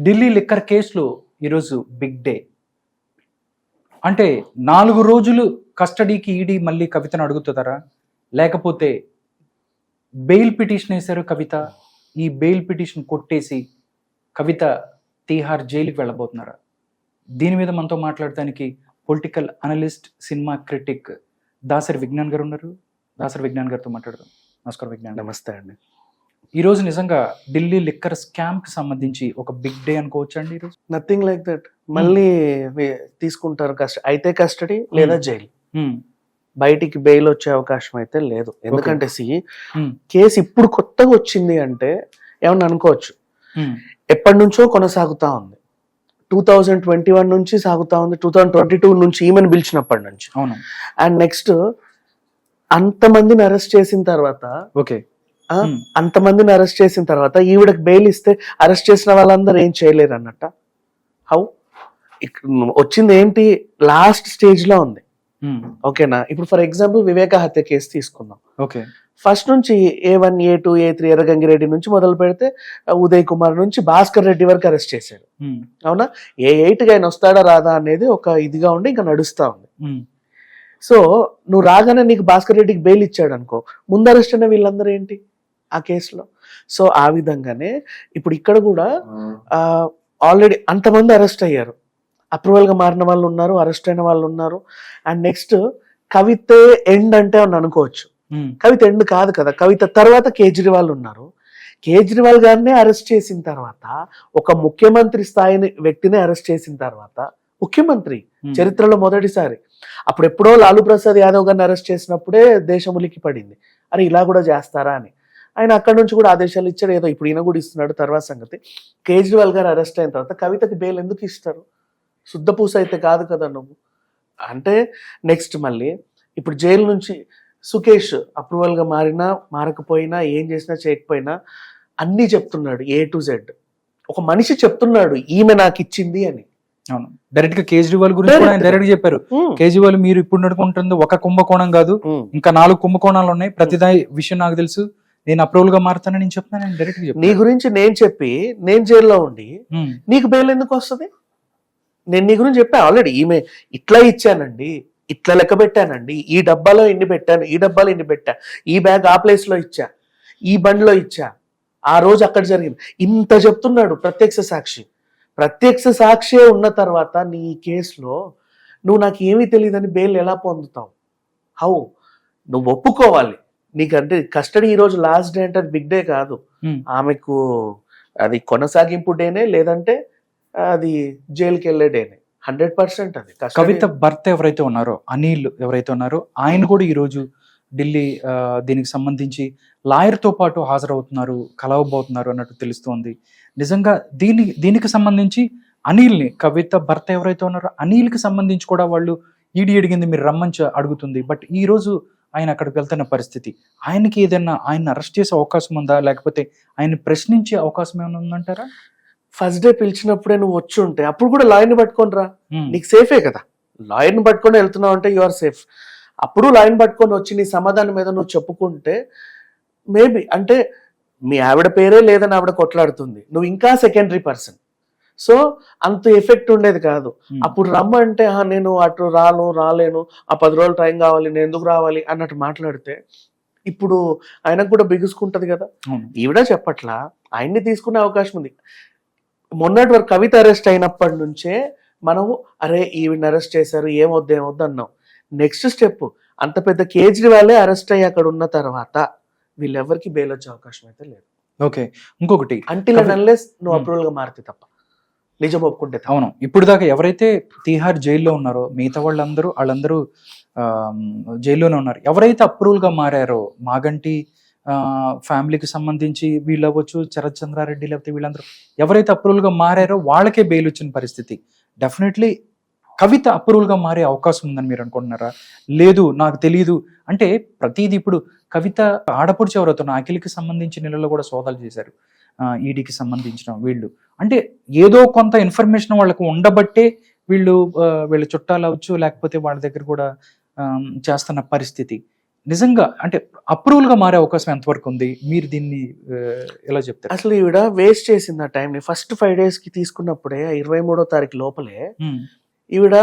Delhi liquor కేసులో ఈరోజు big day. అంటే నాలుగు రోజులు కస్టడీకి ఈడీ మళ్ళీ కవితను అడుగుతుందరా? లేకపోతే బెయిల్ పిటిషన్ వేశారు కవిత. ఈ బెయిల్ పిటిషన్ కొట్టేసి కవిత తీహార్ జైలుకి వెళ్ళబోతున్నారా? దీని మీద మనతో మాట్లాడటానికి political analyst cinema critic Dasari Vignan garu ఉన్నారు. దాసరి విజ్ఞాన్ గారితో మాట్లాడదాం. నమస్కారం విజ్ఞాన్. నమస్తే అండి. ఈ రోజు నిజంగా ఢిల్లీ లిక్కర్ స్కామ్కి సంబంధించి ఒక బిగ్ డే అనుకోవచ్చు అండి ఈరోజు? నథింగ్ లైక్ దట్ మళ్ళీ వే- తీసుకుంటారు కస్ట అయితే కస్టడీ లేదా జైలు. హ్మ్, బయటికి బెయిల్ వచ్చే అవకాశం అయితే లేదు. ఎందుకంటే సి కేసు ఇప్పుడు కొత్తగా వచ్చింది అంటే ఏమన్నా అనుకోవచ్చు. ఎప్పటి నుంచో కొనసాగుతా ఉంది. టూ థౌజండ్ ట్వంటీ వన్ నుంచి సాగుతా ఉంది. టూ థౌజండ్ ట్వంటీ టూ నుంచి ఈమెను పిలిచినప్పటి నుంచి. అవును. అండ్ నెక్స్ట్ అంతమందిని అరెస్ట్ చేసిన తర్వాత ఓకే అంతమందిని అరెస్ట్ చేసిన తర్వాత ఈవిడకి బెయిల్ ఇస్తే అరెస్ట్ చేసిన వాళ్ళందరూ ఏం చేయలేరు అన్నట్ట? హౌ? వచ్చింది ఏంటి? లాస్ట్ స్టేజ్లో ఉంది ఓకేనా? ఇప్పుడు ఫర్ ఎగ్జాంపుల్ వివేక హత్య కేసు తీసుకుందాం. ఓకే. ఫస్ట్ నుంచి A one A two A three Erragangireddy నుంచి మొదలు పెడితే ఉదయ్ కుమార్ నుంచి భాస్కర్ రెడ్డి వరకు అరెస్ట్ చేశారు హ్మ్, అవునా? ఏ ఎయిట్గా ఆయన వస్తాడా రాదా అనేది ఒక ఇదిగా ఉండి ఇంకా నడుస్తా ఉంది. సో నువ్వు రాగానే నీకు భాస్కర్ రెడ్డికి బెయిల్ ఇచ్చాడు అనుకో ముందు అరెస్ట్ అయిన వీళ్ళందరూ ఏంటి? ఆ కేసులో. సో ఆ విధంగానే ఇప్పుడు ఇక్కడ కూడా ఆల్రెడీ అంతమంది అరెస్ట్ అయ్యారు. అప్రూవల్గా మారిన వాళ్ళు ఉన్నారు అరెస్ట్ అయిన వాళ్ళు ఉన్నారు. అండ్ నెక్స్ట్ కవితే ఎండ్ అంటే అని అనుకోవచ్చు. కవిత ఎండ్ కాదు కదా. కవిత తర్వాత కేజ్రీవాల్ ఉన్నారు. కేజ్రీవాల్ గారినే అరెస్ట్ చేసిన తర్వాత ఒక ముఖ్యమంత్రి స్థాయిని వ్యక్తిని అరెస్ట్ చేసిన తర్వాత ముఖ్యమంత్రి చరిత్రలో మొదటిసారి అప్పుడు ఎప్పుడో లాలూ ప్రసాద్ యాదవ్ గారిని అరెస్ట్ చేసినప్పుడే దేశం ఉలికి పడింది అరే ఇలా కూడా చేస్తారా అని. ఆయన అక్కడ నుంచి కూడా ఆదేశాలు ఇచ్చాడు. ఏదో ఇప్పుడు ఈయన కూడా ఇస్తున్నాడు తర్వాత సంగతి. కేజ్రీవాల్ గారు అరెస్ట్ అయిన తర్వాత కవితకి బెయిల్ ఎందుకు ఇస్తారు? శుద్ధపూస అయితే కాదు కదా నువ్వు. అంటే నెక్స్ట్ మళ్ళీ ఇప్పుడు జైలు నుంచి సుకేష్ అప్రూవల్గా మారినా మారకపోయినా ఏం చేసినా చేయకపోయినా అన్నీ చెప్తున్నాడు ఏ టు జెడ్ ఒక మనిషి చెప్తున్నాడు ఈమె నాకు ఇచ్చింది అని. అవును. డైరెక్ట్గా కేజ్రీవాల్ గురించి కూడా ఆయన. డైరెక్ట్ చెప్పారు. కేజ్రీవాల్ మీరు ఇప్పుడు నడుకుంటుంది ఒక కుంభకోణం కాదు. ఉమ్. ఇంకా నాలుగు కుంభకోణాలు ఉన్నాయి. ప్రతిదా విషయం నాకు తెలుసు. నేను అప్రూవల్గా మారుతానని నేను చెప్తాను డైరెక్ట్ నీ గురించి నేను చెప్పి నేను జైల్లో ఉండి నీకు బెయిల్ ఎందుకు వస్తుంది? నేను నీ గురించి చెప్పా ఆల్రెడీ ఈమె ఇట్లా ఇచ్చానండి ఇట్లా లెక్క పెట్టానండి ఈ డబ్బాలో ఇన్ని పెట్టాను ఈ డబ్బాలో ఇన్ని పెట్టా ఈ బ్యాగ్ ఆ ప్లేస్లో ఇచ్చా ఈ బండిలో ఇచ్చా ఆ రోజు అక్కడ జరిగింది. ఇంత చెప్తున్నాడు ప్రత్యక్ష సాక్షి. ప్రత్యక్ష సాక్షి ఉన్న తర్వాత నీ కేసులో నువ్వు నాకు ఏమీ తెలియదని బెయిల్ ఎలా పొందుతావు? హౌ నువ్వు ఒప్పుకోవాలి. నీకంటే కస్టడీ ఈ రోజు లాస్ట్ డే అంటే బిగ్ డే కాదు. ఆమెకు అది కొనసాగింపు డేనే లేదంటే అది జైలుకి వెళ్ళే డేనే హండ్రెడ్ పర్సెంట్ అది. కవిత భర్త ఎవరైతే ఉన్నారో అనిల్ ఎవరైతే ఉన్నారో ఆయన కూడా ఈ రోజు ఢిల్లీ దీనికి సంబంధించి లాయర్తో పాటు హాజరవుతున్నారు కలవబోతున్నారు అన్నట్టు తెలుస్తోంది. నిజంగా దీని దీనికి సంబంధించి అనిల్ని కవిత భర్త ఎవరైతే ఉన్నారో అనిల్కి సంబంధించి కూడా వాళ్ళు ఈడి అడిగింది మీరు రమ్మని అడుగుతుంది. బట్ ఈ రోజు ఆయన అక్కడికి వెళ్తున్న పరిస్థితి. ఆయనకి ఏదైనా ఆయన అరెస్ట్ చేసే అవకాశం ఉందా? లేకపోతే ఆయన ప్రశ్నించే అవకాశం ఏమైనా ఉందంటారా? ఫస్ట్ డే పిలిచినప్పుడే నువ్వు వచ్చి ఉంటే అప్పుడు కూడా లాయర్ని పట్టుకొని రా నీకు సేఫే కదా? లాయర్ని పట్టుకొని వెళ్తున్నావు అంటే యు ఆర్ సేఫ్ అప్పుడు లాయర్ని పట్టుకొని వచ్చి నీ సమాధానం మీద నువ్వు చెప్పుకుంటే మేబీ అంటే మీ ఆవిడ పేరే లేదని ఆవిడ కొట్లాడుతుంది. నువ్వు ఇంకా సెకండరీ పర్సన్ సో అంత ఎఫెక్ట్ ఉండేది కాదు. అప్పుడు రమ్మంటే "ఆ, నేను అటు రాను రాలేను ఆ పది రోజులు టైం కావాలి నేను ఎందుకు రావాలి? అన్నట్టు మాట్లాడితే ఇప్పుడు ఆయనకు కూడా బిగుసుకుంటది కదా. ఈవిడ చెప్పట్లా ఆయన్ని తీసుకునే అవకాశం ఉంది. మొన్నటి వరకు కవిత అరెస్ట్ అయినప్పటి నుంచే మనం అరే ఈవిని అరెస్ట్ చేశారు ఏమొద్దు ఏమొద్దు అన్నాం. నెక్స్ట్ స్టెప్ అంత పెద్ద కేజ్రీవాలే అరెస్ట్ అయ్యి అక్కడ ఉన్న తర్వాత వీళ్ళెవరికి బెయిల్ వచ్చే అవకాశం అయితే లేదు. ఓకే. ఇంకొకటి. అంటిల్ కవి- అన్లెస్ నువ్వు. అప్రూవల్గా మారితే తప్ప. నిజం ఒప్పుకుంటే అవును. ఇప్పుడు దాకా ఎవరైతే తీహార్ జైల్లో ఉన్నారో మిగతా వాళ్ళందరూ వాళ్ళందరూ ఆ, జైల్లోనే ఉన్నారు. ఎవరైతే అప్రూవల్గా మారారో మాగంటి ఆ, ఫ్యామిలీకి సంబంధించి వీళ్ళు అవ్వచ్చు శరత్ చంద్రారెడ్డి లేకపోతే వీళ్ళందరూ ఎవరైతే అప్రూవల్గా మారారో వాళ్ళకే బెయిల్ వచ్చిన పరిస్థితి. డెఫినెట్లీ కవిత అప్రూవల్గా మారే అవకాశం ఉందని మీరు అనుకుంటున్నారా? లేదు నాకు తెలియదు అంటే ప్రతిదీ ఇప్పుడు కవిత ఆడపడుచు ఎవరైతే అఖిల్కి సంబంధించి నెలలో కూడా సోదాలు చేశారు. ఈడీకి సంబంధించిన వీళ్ళు. అంటే ఏదో కొంత ఇన్ఫర్మేషన్ వాళ్ళకు ఉండబట్టే వీళ్ళు వీళ్ళ చుట్టాలు అవచ్చు లేకపోతే వాళ్ళ దగ్గర కూడా చేస్తున్న పరిస్థితి. నిజంగా అంటే అప్రూవల్గా మారే అవకాశం ఎంతవరకు ఉంది? మీరు దీన్ని ఎలా చెప్తారు? అసలు ఈవిడ వేస్ట్ చేసింది ఆ టైంని ఫస్ట్ ఫైవ్ డేస్కి తీసుకున్నప్పుడే ఇరవై మూడో తారీఖు లోపలే ఈవిడ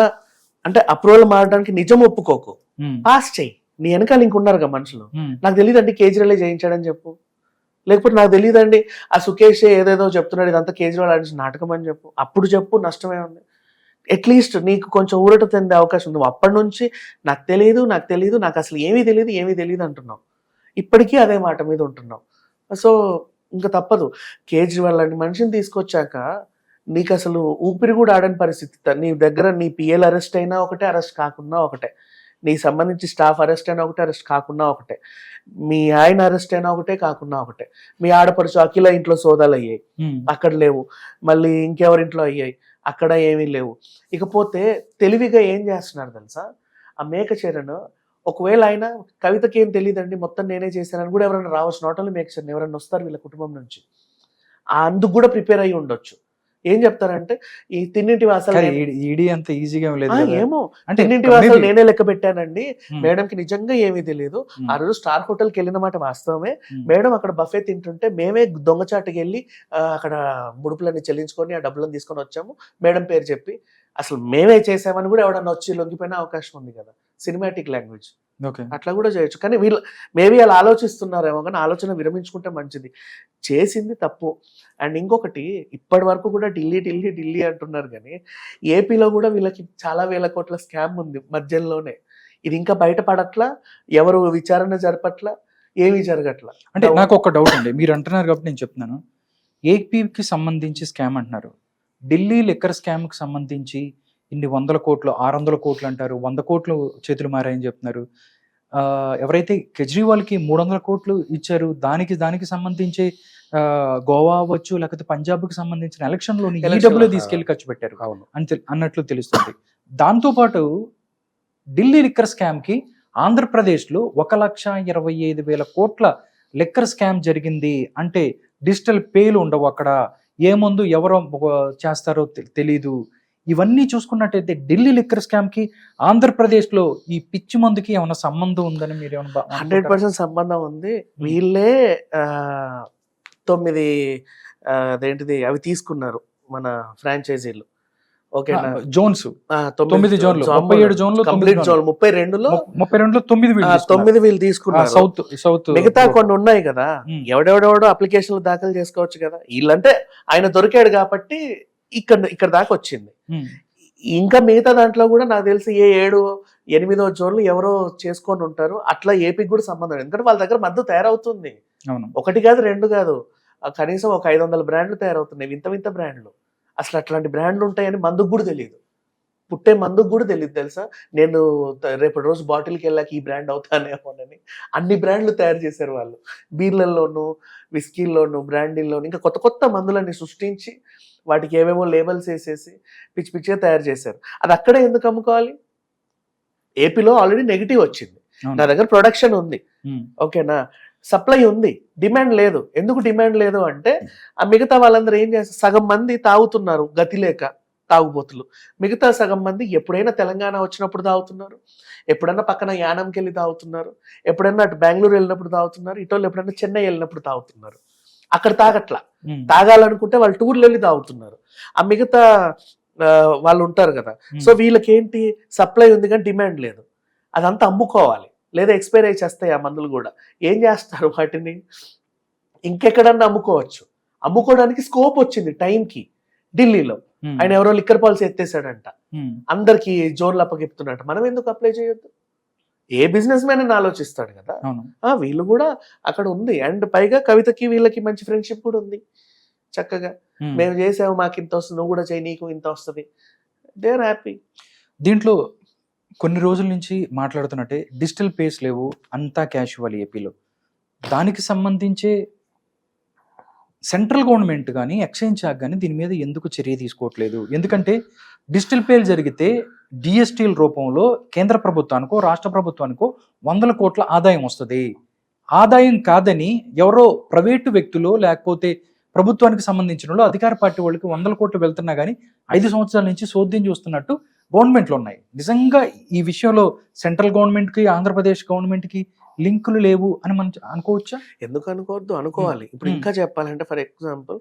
అంటే అప్రూవల్ మారడానికి నిజం ఒప్పుకోకు. పాస్ చెయ్యి నీ వెనకాల ఇంకున్నారుగా మనుషులు. నాకు తెలియదండి కేజ్రీవాలే చేయించాడని చెప్పు. లేకపోతే నాకు తెలియదండి ఆ సుకేష్ ఏదేదో చెప్తున్నాడు ఇదంతా కేజ్రీవాల్ అనేసి నాటకం అని చెప్పు. అప్పుడు చెప్పు నష్టమే ఉంది. అట్లీస్ట్ నీకు కొంచెం ఊరట చెందే అవకాశం ఉంది. అప్పటి నుంచి నాకు తెలియదు నాకు తెలియదు నాకు అసలు ఏమీ తెలియదు ఏమీ తెలియదు అంటున్నావు. ఇప్పటికీ అదే మాట మీద ఉంటున్నావు. సో ఇంకా తప్పదు. కేజ్రీవాల్ లాంటి మనిషిని తీసుకొచ్చాక నీకు అసలు ఊపిరి కూడా ఆడని పరిస్థితి నీ దగ్గర నీ పిఎల్ అరెస్ట్ అయినా ఒకటే అరెస్ట్ కాకుండా ఒకటే. నీ సంబంధించి స్టాఫ్ అరెస్ట్ అయినా ఒకటే అరెస్ట్ కాకుండా ఒకటే. మీ ఆయన అరెస్ట్ అయినా ఒకటే కాకుండా ఒకటే. మీ ఆడపడుచు అఖిల ఇంట్లో సోదాలు అయ్యాయి. అక్కడ లేవు. మళ్ళీ ఇంకెవరింట్లో అయ్యాయి? అక్కడ ఏమీ లేవు. ఇకపోతే తెలివిగా ఏం చేస్తున్నారు తెలుసా? ఆ మేక చరణ్ ఒకవేళ ఆయన కవితకి ఏం తెలియదండి మొత్తం నేనే చేశానని కూడా ఎవరైనా రావచ్చు. నాట్ ఓన్లీ మేక చరణ్ ఎవరైనా వస్తారు వీళ్ళ కుటుంబం నుంచి. అందుకు కూడా ప్రిపేర్ అయ్యి ఉండొచ్చు. ఏం చెప్తారంటే ఈ తిన్నింటి వాసాలు ఈడీ- అంత ఈజీగా లేదు. ఏమో. తిన్నింటి వాసాలు నేనే లెక్క పెట్టానండి. మేడం కి నిజంగా ఏమీ తెలియదు ఆ రోజు స్టార్ హోటల్కి వెళ్ళిన మాట వాస్తవమే. మేడం అక్కడ బఫే తింటుంటే మేమే దొంగచాటుకి వెళ్ళి అక్కడ ముడుపులన్నీ చెల్లించుకొని ఆ డబ్బులను తీసుకొని వచ్చాము. మేడం పేరు చెప్పి అసలు మేమే చేసామని కూడా ఎవడన్నా వచ్చి లొంగిపోయిన అవకాశం ఉంది కదా? సినిమాటిక్ లాంగ్వేజ్ అట్లా కూడా చేయొచ్చు. కానీ వీళ్ళు మేబీ అలా ఆలోచిస్తున్నారేమో కానీ ఆలోచన విరమించుకుంటే మంచిది. చేసింది తప్పు. అండ్ ఇంకొకటి ఇప్పటి వరకు కూడా ఢిల్లీ ఢిల్లీ ఢిల్లీ అంటున్నారు కానీ ఏపీలో కూడా వీళ్ళకి చాలా వేల కోట్ల స్కామ్ ఉంది మధ్యలోనే. ఇది ఇంకా బయటపడట్లా? ఎవరు విచారణ జరపట్లా? ఏమీ జరగట్లా? అంటే నాకు ఒక డౌట్ అండి. మీరు అంటున్నారు కాబట్టి నేను చెప్తున్నాను. ఏపీకి సంబంధించి స్కామ్ అంటున్నారు. ఢిల్లీ లిక్కర్ స్కామ్కి సంబంధించి ఇన్ని వందల కోట్లు ఆరు వందల కోట్లు అంటారు వంద కోట్లు చేతులు మారాయని చెప్తున్నారు. ఎవరైతే కేజ్రీవాల్కి మూడు వందల కోట్లు ఇచ్చారు దానికి దానికి సంబంధించి గోవా అవ్వచ్చు లేకపోతే పంజాబ్కి సంబంధించిన ఎలక్షన్లోని ఈ డబ్బులు తీసుకెళ్ళి ఖర్చు పెట్టారు అవును. అని అన్నట్లు తెలుస్తుంది. దాంతోపాటు ఢిల్లీ లిక్కర్ స్కామ్కి ఆంధ్రప్రదేశ్లో ఒక లక్ష ఇరవై ఐదు వేల కోట్ల లిక్కర్ స్కామ్ జరిగింది అంటే డిజిటల్ పేలు ఉండవు అక్కడ. ఏ మందు ఎవరో చేస్తారో తెలీదు. ఇవన్నీ చూసుకున్నట్టయితే ఢిల్లీ లిక్కర్ స్కామ్కి ఆంధ్రప్రదేశ్లో ఈ పిచ్చి మందుకి ఏమైనా సంబంధం ఉందని మీరు ఏమైనా బా- హండ్రెడ్? పర్సెంట్ సంబంధం ఉంది. వీళ్ళే తొమ్మిది అదేంటిది అవి తీసుకున్నారు మన ఫ్రాంచైజీలు. ఓకేనా? ఆ, జోన్స్. తొమ్మిది జోన్లు, ముప్పై ఏడు జోన్లు, కంప్లీట్. జోన్ ముప్పై రెండులో ముప్పై రెండులో తొమ్మిది. తొమ్మిది వీళ్ళు తీసుకున్నారు. సౌత్ సౌత్ మిగతా కొన్ని ఉన్నాయి కదా. ఎవడెవడెవడో అప్లికేషన్లు దాఖలు చేసుకోవచ్చు కదా. వీళ్ళంటే ఆయన దొరికాడు కాబట్టి ఇక్కడ ఇక్కడ దాకా వచ్చింది. ఇంకా మిగతా దాంట్లో కూడా నాకు తెలిసి ఏ ఏడు ఎనిమిదో జోన్లు ఎవరో చేసుకొని ఉంటారు. అట్లా ఏపీకి కూడా సంబంధం ఎందుకంటే వాళ్ళ దగ్గర మద్దతు తయారవుతుంది. ఒకటి కాదు రెండు కాదు. కనీసం ఒక ఐదు వందల బ్రాండ్లు తయారవుతున్నాయి. వింత వింత బ్రాండ్లు. అసలు అట్లాంటి బ్రాండ్లు ఉంటాయని మందుకు కూడా తెలియదు. పుట్టే మందుకు కూడా తెలియదు తెలుసా? నేను రేపటి రోజు బాటిల్కి వెళ్ళాక ఈ బ్రాండ్ అవుతానేమోనని అన్ని బ్రాండ్లు తయారు చేశారు వాళ్ళు. బీర్లలోను విస్కీల్లోను బ్రాండీల్లోను ఇంకా కొత్త కొత్త మందులన్నీ సృష్టించి వాటికి ఏవేమో లేబల్స్ వేసేసి పిచ్చి పిచ్చిగా తయారు చేశారు. అది అక్కడే ఎందుకు అమ్ముకోవాలి? ఏపీలో ఆల్రెడీ నెగిటివ్ వచ్చింది. నా దగ్గర ప్రొడక్షన్ ఉంది. ఓకేనా సప్లై ఉంది. డిమాండ్ లేదు. ఎందుకు డిమాండ్ లేదు అంటే ఆ మిగతా వాళ్ళందరూ ఏం చేస్తారు? సగం మంది తాగుతున్నారు గతి లేక తాగుబోతులు. మిగతా సగం మంది ఎప్పుడైనా తెలంగాణ వచ్చినప్పుడు తాగుతున్నారు. ఎప్పుడైనా పక్కన యానంకి వెళ్ళి తాగుతున్నారు. ఎప్పుడైనా అటు బెంగళూరు వెళ్ళినప్పుడు తాగుతున్నారు. ఇటోళ్ళు ఎప్పుడైనా చెన్నై వెళ్ళినప్పుడు తాగుతున్నారు. అక్కడ తాగట్లా. తాగాలనుకుంటే వాళ్ళు టూర్లు వెళ్ళి తాగుతున్నారు. ఆ మిగతా వాళ్ళు ఉంటారు కదా. సో వీళ్ళకి ఏంటి సప్లై ఉంది కానీ డిమాండ్ లేదు. అదంతా అమ్ముకోవాలి. లేదా ఎక్స్పైర్ అయి చేస్తాయి ఆ మందులు కూడా. ఏం చేస్తారు వాటిని? ఇంకెక్కడన్నా అమ్ముకోవచ్చు. అమ్ముకోవడానికి స్కోప్ వచ్చింది టైంకి. ఢిల్లీలో. ఆయన ఎవరో లిక్కర్ పాలసీ ఎత్తేసాడంట అందరికి జోన్లు అప్పగిస్తున్నట్టు మనం ఎందుకు అప్లై చేయొద్దు? ఏ బిజినెస్ మ్యాన్ అని ఆలోచిస్తాడు కదా? వీళ్ళు కూడా అక్కడ ఉంది. అండ్ పైగా కవితకి వీళ్ళకి మంచి ఫ్రెండ్షిప్ కూడా ఉంది. చక్కగా. మేము చేసాము మాకు ఇంత వస్తుంది నువ్వు కూడా చేయి నీకు ఇంత వస్తుంది. దే ఆర్ హ్యాపీ దీంట్లో కొన్ని రోజుల నుంచి మాట్లాడుతున్నట్టే డిజిటల్ పేస్ లేవు అంతా క్యాషువల్ ఏపీలో. దానికి సంబంధించే సెంట్రల్ గవర్నమెంట్ కానీ ఎక్స్చేంజ్ శాఖ కానీ దీని మీద ఎందుకు చర్య తీసుకోవట్లేదు? ఎందుకంటే డిజిటల్ పేలు జరిగితే డిఎస్టీల రూపంలో కేంద్ర ప్రభుత్వానికో రాష్ట్ర ప్రభుత్వానికో వందల కోట్ల ఆదాయం వస్తుంది. ఆదాయం కాదని ఎవరో ప్రైవేటు వ్యక్తులు లేకపోతే ప్రభుత్వానికి సంబంధించిన వాళ్ళు అధికార పార్టీ వాళ్ళకి వందల కోట్లు వెళ్తున్నా కానీ ఐదు సంవత్సరాల నుంచి సోద్యం చూస్తున్నట్టు గవర్నమెంట్లు ఉన్నాయి. నిజంగా ఈ విషయంలో సెంట్రల్ గవర్నమెంట్కి ఆంధ్రప్రదేశ్ గవర్నమెంట్కి లింకులు లేవు అని మనం అనుకోవచ్చా? ఎందుకు అనుకోవద్దు? అనుకోవాలి. ఇప్పుడు. ఇంకా చెప్పాలంటే for example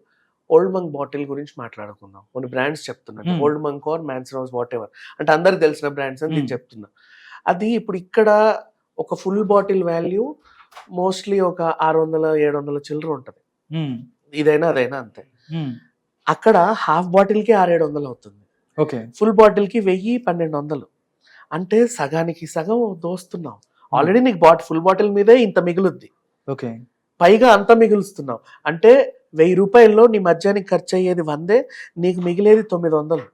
old monk bottle గురించి మాట్లాడుకుందాం. కొన్ని బ్రాండ్స్ చెప్తున్నా. Hmm. Old monk or mansion house whatever అంటే అందరికి తెలిసిన బ్రాండ్స్ అని నేను Hmm. చెప్తున్నా. అది ఇప్పుడు ఇక్కడ ఒక ఫుల్ బాటిల్ వాల్యూ మోస్ట్లీ ఒక ఆరు వందల ఏడు వందల చిల్లర ఉంటది. ఉమ్, ఇదైనా అదైనా అంతే. ఉమ్, అక్కడ హాఫ్ బాటిల్కి ఆరేడు వందలు అవుతుంది. ఓకే. ఫుల్ బాటిల్కి వెయ్యి పన్నెండు వందలు. అంటే సగానికి సగం దోస్తున్నాం. ఆల్రెడీ నీకు బాటిల్ ఫుల్ బాటిల్ మీదే ఇంత మిగులుద్ది. ఓకే. పైగా అంత మిగులుస్తున్నావు అంటే వెయ్యి రూపాయల్లో నీ మధ్యానికి ఖర్చు అయ్యేది వందే నీకు మిగిలేది తొమ్మిది వందలు.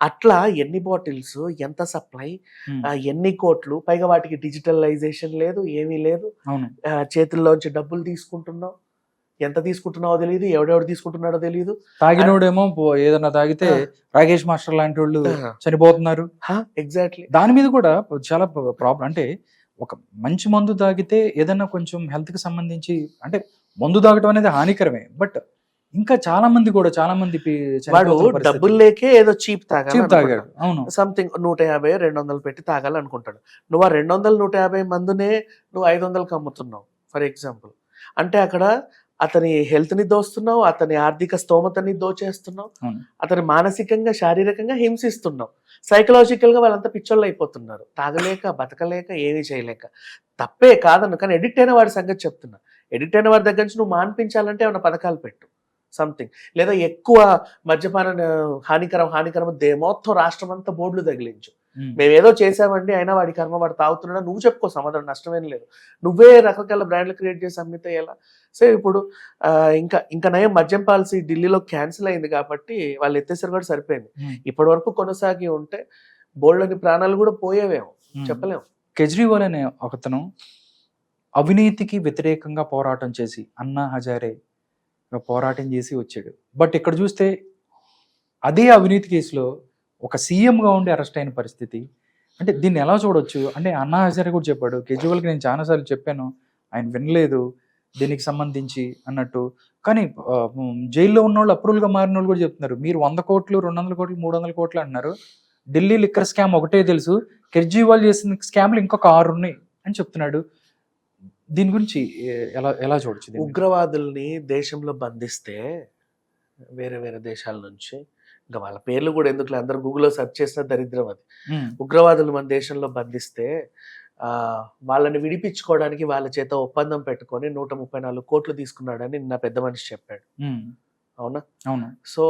అట్లా ఎన్ని బాటిల్స్ ఎంత సప్లై ఎన్ని కోట్లు పైగా వాటికి డిజిటలైజేషన్ లేదు ఏమీ లేదు. చేతుల్లోంచి డబ్బులు తీసుకుంటున్నావు. ఎంత తీసుకుంటున్నావో తెలియదు ఎవడెవడు తీసుకుంటున్నాడో తెలియదు తాగినోడేమో ఏదన్నా తాగితే. రాకేష్ మాస్టర్ లాంటి వాళ్ళు చనిపోతున్నారు. ఎగ్జాక్ట్లీ. దాని మీద కూడా చాలా ప్రాబ్లం అంటే ఒక మంచి మందు తాగితే ఏదన్నా కొంచెం health కి సంబంధించి అంటే మందు తాగటం అనేది హానికరమే. బట్ ఇంకా చాలా మంది కూడా చాలా మంది వాడు. డబ్బులు లేకే ఏదో చీప్ చీప్ తాగాడు. అవును. సంథింగ్ నూట యాభై రెండు వందలు పెట్టి తాగాలనుకుంటాడు. నువ్వు ఆ రెండు వందలు నూట యాభై మందునే నువ్వు ఐదు వందలకి అమ్ముతున్నావు ఫర్ ఎగ్జాంపుల్ అంటే అక్కడ అతని health ని దోస్తున్నావు అతని ఆర్థిక స్తోమతని దోచేస్తున్నావు. అతని మానసికంగా శారీరకంగా హింసిస్తున్నావు. సైకలాజికల్గా వాళ్ళంతా పిచ్చోళ్ళు అయిపోతున్నారు తాగలేక బతకలేక ఏమీ చేయలేక. తప్పే కాదను కానీ ఎడిక్ట్ అయిన వాడి సంగతి చెప్తున్నా. ఎడిక్ట్ అయిన వాడి దగ్గర నుంచి నువ్వు మాన్పించాలంటే ఏమైనా పథకాలు పెట్టు. సంథింగ్. లేదా ఎక్కువ మద్యపాన హానికరం హానికరం దే మొత్తం రాష్ట్రం అంతా బోర్డులు తగిలించు. మేము. ఏదో చేసామండి అయినా వాడి కర్మ వాడు తాగుతున్నాడా? నువ్వు చెప్పుకో సమాధానం నష్టమేం లేదు. నువ్వే రకరకాల బ్రాండ్లు క్రియేట్ చేసి అమ్మితే ఎలా? సో ఇప్పుడు ఇంకా ఇంకా నయం మద్యం పాలసీ ఢిల్లీలో క్యాన్సిల్ అయింది కాబట్టి వాళ్ళు ఎత్తేసరి కూడా సరిపోయింది. ఇప్పటి వరకు కొనసాగి ఉంటే బోల్డని ప్రాణాలు కూడా పోయేవేమో. చెప్పలేము. కేజ్రీవాల్ అనే ఒకతను అవినీతికి వ్యతిరేకంగా పోరాటం చేసి అన్నా హజారే పోరాటం చేసి వచ్చాడు. బట్ ఇక్కడ చూస్తే అదే అవినీతి కేసులో ఒక సీఎంగా ఉండి అరెస్ట్ అయిన పరిస్థితి. అంటే దీన్ని ఎలా చూడొచ్చు? అంటే అన్నా హజారే కూడా చెప్పాడు కేజ్రీవాల్కి నేను చాలాసార్లు చెప్పాను ఆయన వినలేదు దీనికి సంబంధించి అన్నట్టు. కానీ జైల్లో ఉన్న వాళ్ళు అప్రూవల్గా మారిన వాళ్ళు కూడా చెప్తున్నారు. మీరు వంద కోట్లు రెండు వందల కోట్లు మూడు వందల కోట్లు అంటున్నారు. ఢిల్లీ లిక్కర్ స్కామ్ ఒకటే తెలుసు. కేజ్రీవాల్ చేసిన స్కామ్లు ఇంకొక ఆరు ఉన్నాయి అని చెప్తున్నాడు. దీని గురించి ఎలా ఎలా చూడొచ్చు ఉగ్రవాదుల్ని దేశంలో బంధిస్తే వేరే వేరే దేశాల నుంచి ఇంకా వాళ్ళ పేర్లు కూడా ఎందుకు అందరు గూగుల్లో సెర్చ్ చేసిన దరిద్రం అది. ఉగ్రవాదులు మన దేశంలో బంధిస్తే ఆ వాళ్ళని విడిపించుకోవడానికి వాళ్ళ చేత ఒప్పందం పెట్టుకొని నూట ముప్పై నాలుగు కోట్లు తీసుకున్నాడని నా పెద్ద మనిషి చెప్పాడు. అవునా? అవును. సో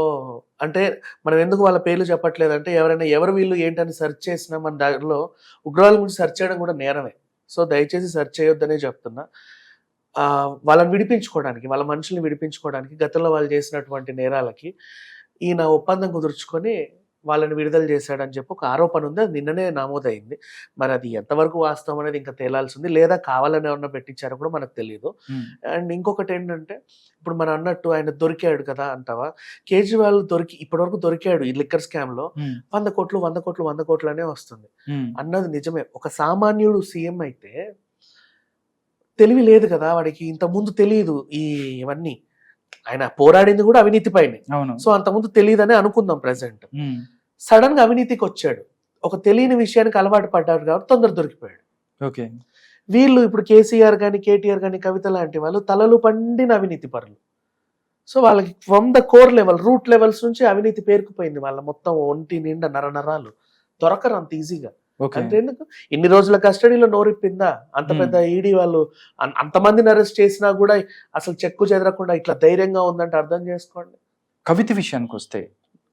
అంటే మనం ఎందుకు వాళ్ళ పేర్లు చెప్పట్లేదంటే ఎవరైనా ఎవరు వీళ్ళు ఏంటని సెర్చ్ చేసినా మన దాంట్లో ఉగ్రవాదుల గురించి సెర్చ్ చేయడం కూడా నేరమే. సో దయచేసి సెర్చ్ చేయొద్దనే చెప్తున్నా. ఆ, వాళ్ళని విడిపించుకోవడానికి వాళ్ళ మనుషుల్ని విడిపించుకోవడానికి గతంలో వాళ్ళు చేసినటువంటి నేరాలకి ఈయన ఒప్పందం కుదుర్చుకొని వాళ్ళని విడుదల చేశాడని చెప్పి ఒక ఆరోపణ ఉంది. అది నిన్ననే నమోదైంది. మరి అది ఎంతవరకు వాస్తవం అనేది ఇంకా తేలాల్సి ఉంది లేదా కావాలని ఏమన్నా పెట్టించారో కూడా మనకు తెలియదు అండ్ ఇంకొకటి ఏంటంటే ఇప్పుడు మనం అన్నట్టు ఆయన దొరికాడు కదా అంటావా? కేజ్రీవాల్ దొరికి ఇప్పటివరకు దొరికాడు ఈ లిక్కర్ స్కామ్లో వంద కోట్లు వంద కోట్లు వంద కోట్లు అనే వస్తుంది అన్నది నిజమే. ఒక సామాన్యుడు సీఎం అయితే తెలివి లేదు కదా వాడికి. ఇంత ముందు తెలియదు ఈ ఇవన్నీ. ఆయన పోరాడింది కూడా అవినీతి పైనే. అవును. సో అంత ముందు తెలియదని అనుకుందాం ప్రెసెంట్. సడన్గా అవినీతికి వచ్చాడు. ఒక తెలియని విషయానికి అలవాటు పడ్డాడు కాబట్టి తొందర దొరికిపోయాడు. ఓకే. వీళ్ళు ఇప్పుడు కేసీఆర్ కానీ కేటీఆర్ కానీ కవిత లాంటి వాళ్ళు తలలు పండిన అవినీతి పరులు. సో వాళ్ళకి from the core level root levels నుంచి అవినీతి పేరుకుపోయింది వాళ్ళ మొత్తం ఒంటి నిండా నర నరాలు దొరకరు అంత ఈజీగా. అంటే ఎందుకు? ఇన్ని రోజుల కస్టడీలో నోరిప్పిందా? అంత. పెద్ద ఈడీ వాళ్ళు అంతమందిని అరెస్ట్ చేసినా కూడా అసలు చెక్కు చెదరకుండా ఇట్లా ధైర్యంగా ఉందంటే అర్థం చేసుకోండి. కవిత విషయానికి వస్తే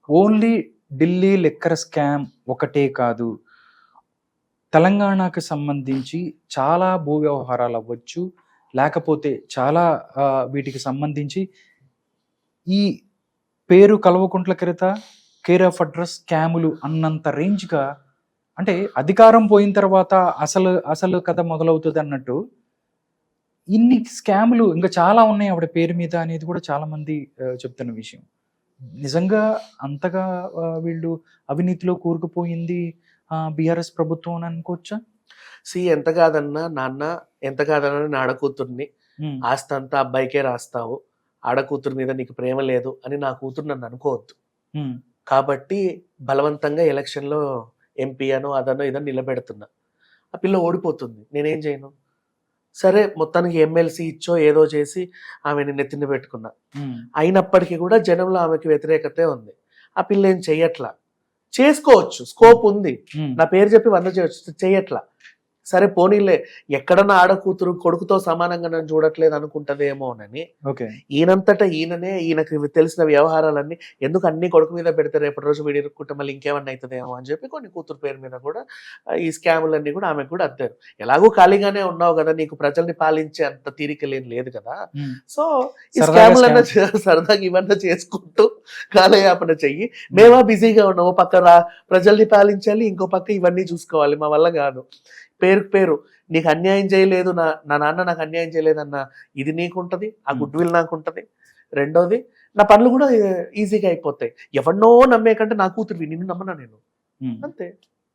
ఓన్లీ ఢిల్లీ లెక్కర్ స్కామ్ ఒకటే కాదు. తెలంగాణకు సంబంధించి చాలా భూ వ్యవహారాలు అవ్వచ్చు. లేకపోతే చాలా వీటికి సంబంధించి ఈ పేరు కల్వకుంట్ల క్రిత కేర్ ఆఫ్ అడ్రస్ స్కాములు అన్నంత రేంజ్గా అంటే అధికారం పోయిన తర్వాత అసలు అసలు కథ మొదలవుతుంది అన్నట్టు ఇన్ని స్కాములు ఇంకా చాలా ఉన్నాయి ఆవిడ పేరు మీద అనేది కూడా చాలా మంది చెప్తున్న విషయం. నిజంగా అంతగా వీళ్ళు అవినీతిలో కూరుకుపోయింది బీఆర్ఎస్ ప్రభుత్వం అని అనుకోవచ్చా? సి ఎంత కాదన్నా నాన్న ఎంత కాదన్నా నా ఆడకూతుర్ని. ఆస్తి అంతా అబ్బాయికే రాస్తావు. ఆడకూతురు మీద నీకు ప్రేమ లేదు అని నా కూతురు నన్ను అనుకోవద్దు. కాబట్టి బలవంతంగా ఎలక్షన్లో ఎంపీ అనో అదనో ఇదనో నిలబెడుతున్నా. ఆ పిల్ల ఓడిపోతుంది. నేనేం చేయను? సరే మొత్తానికి ఎమ్మెల్సీ ఇచ్చో ఏదో చేసి ఆమెని నెత్తిన పెట్టుకున్నా. అయినప్పటికీ కూడా జనంలో ఆమెకి వ్యతిరేకతే ఉంది. ఆ పిల్ల ఏం చెయ్యట్లా? చేసుకోవచ్చు. స్కోప్ ఉంది. నా పేరు చెప్పి వంద చేయొచ్చు. చెయ్యట్లా సరే పోనీలే ఎక్కడన్నా ఆడ కూతురు కొడుకుతో సమానంగా నన్ను చూడట్లేదు అనుకుంటదేమోనని ఓకే. ఈయనంతటా ఈయననే ఈయనకి తెలిసిన వ్యవహారాలన్నీ ఎందుకు అన్ని కొడుకు మీద పెడితే రేపటి రోజు వీడి ఇరుక్కుంటే మళ్ళీ ఇంకేమన్నా అవుతుందేమో అని చెప్పి కొన్ని కూతురు పేరు మీద కూడా ఈ స్కాములన్నీ కూడా ఆమెకు కూడా అద్దారు. ఎలాగో ఖాళీగానే ఉన్నావు కదా నీకు ప్రజల్ని పాలించే అంత తీరిక లేని లేదు కదా. సో ఈ స్కాములన్నా సరదాగా ఇవన్నీ చేసుకుంటూ కాలయాపన చెయ్యి. మేమా బిజీగా ఉన్నాము పక్క రా ప్రజల్ని పాలించాలి ఇంకో పక్క ఇవన్నీ చూసుకోవాలి మా వల్ల కాదు. పేరుకు పేరు నీకు అన్యాయం చేయలేదు నా నా నాన్న నాకు అన్యాయం చేయలేదు అన్న ఇది నీకు ఉంటది ఆ. గుడ్ విల్ నాకు ఉంటది రెండోది నా పనులు కూడా ఈజీగా అయిపోతాయి ఎవరినో నమ్మే కంటే నా కూతురు నిన్ను నమ్మనా నేను. అంతే